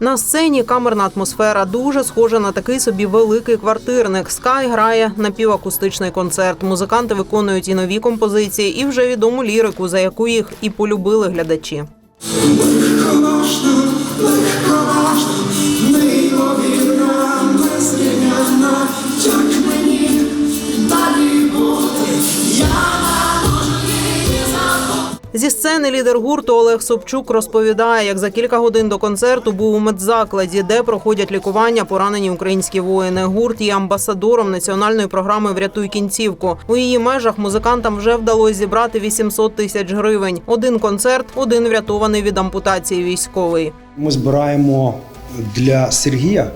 На сцені камерна атмосфера дуже схожа на такий собі великий квартирник. Скай грає напівакустичний концерт. Музиканти виконують і нові композиції, і вже відому лірику, за яку їх і полюбили глядачі. Зі сцени лідер гурту Олег Собчук розповідає, як за кілька годин до концерту був у медзакладі, де проходять лікування поранені українські воїни. Гурт є амбасадором національної програми Врятуй кінцівку. У її межах музикантам вже вдалося зібрати 800 тисяч гривень. Один концерт, один врятований від ампутації військовий. Ми збираємо для Сергія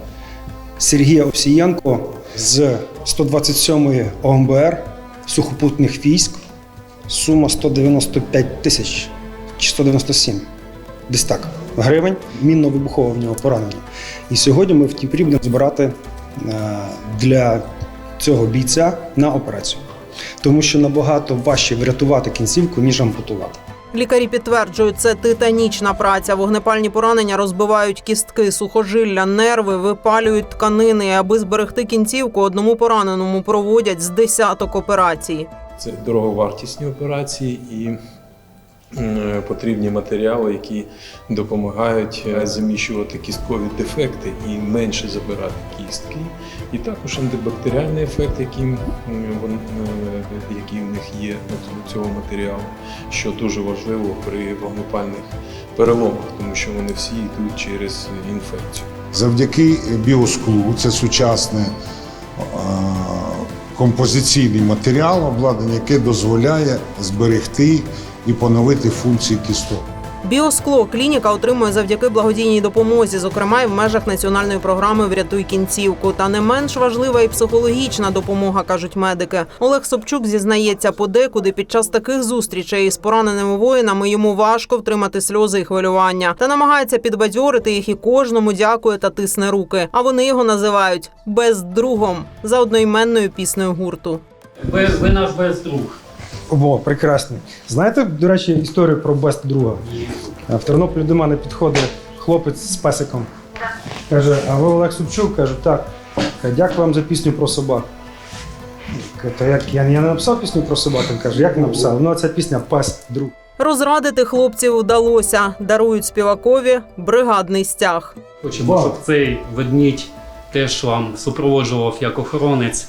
Сергія Овсієнко з 127-ї ОМБР сухопутних військ. Сума 195 тисяч чи 197. Десь так. Гривень. Мінно-вибухове в нього поранення. І сьогодні ми в Дніпрі будемо збирати е, для цього бійця на операцію. Тому що набагато важче врятувати кінцівку, ніж ампутувати. Лікарі підтверджують, це титанічна праця. Вогнепальні поранення розбивають кістки, сухожилля, нерви, випалюють тканини. Аби зберегти кінцівку, одному пораненому проводять з десяток операцій. Це дороговартісні операції і потрібні матеріали, які допомагають е, заміщувати кісткові дефекти і менше забирати кістки. І також антибактеріальний ефект, який, е, в них є у цього матеріалу, що дуже важливо при вогнепальних переломах, тому що вони всі йдуть через інфекцію. Завдяки біосклу, це сучасне е, композиційний матеріал, обладнання, яке дозволяє зберегти і поновити функції кісток. Біоскло клініка отримує завдяки благодійній допомозі, зокрема й в межах національної програми Врятуй кінцівку. Та не менш важлива і психологічна допомога, кажуть медики. Олег Собчук зізнається, подекуди під час таких зустрічей із пораненими воїнами йому важко втримати сльози і хвилювання. Та намагається підбадьорити їх і кожному дякує та тисне руки. А вони його називають бездругом за одноіменною піснею гурту. Ви, ви наш бездруг. О, прекрасний. Знаєте, до речі, історію про бест друга? В Тернополі до мене підходить хлопець з песиком. Каже, а ви Олег Собчук? Каже, так. Каже, дякую вам за пісню про собак. Каже, «Та як я, я не написав пісню про собак. Він каже, як написав? Ну, ця пісня пес друг. Розрадити хлопців вдалося. Дарують співакові бригадний стяг. Хочемо, щоб цей ведмідь теж вам супроводжував як охоронець.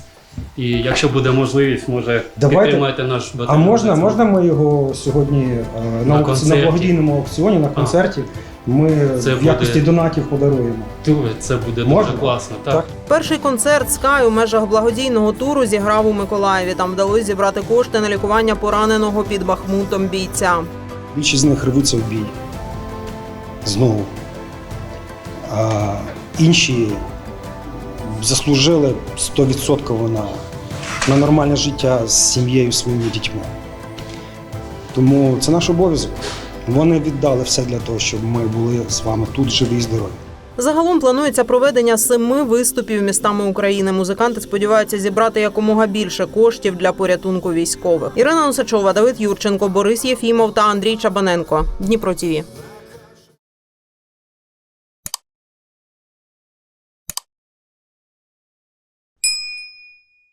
І якщо буде можливість, може Давайте. підтримайте наш А батальйон. можна, можна ми його сьогодні е, на, На аукці- концерті. на благодійному аукціоні, на концерті, ми Це в буде- якості донатів подаруємо. Це буде Можна? дуже класно. Так. Так. Перший концерт Скай у межах благодійного туру зіграв у Миколаєві. Там вдалося зібрати кошти на лікування пораненого під Бахмутом бійця. Більшість з них рвуться в бій. Знову. А інші заслужили 100% на, на нормальне життя з сім'єю, своїми дітьми. Тому це наш обов'язок. Вони віддали все для того, щоб ми були з вами тут живі і здорові. Загалом планується проведення семи виступів містами України. Музиканти сподіваються зібрати якомога більше коштів для порятунку військових. Ірина Носачова, Давид Юрченко, Борис Єфімов та Андрій Чабаненко. Дніпро ТІВІ.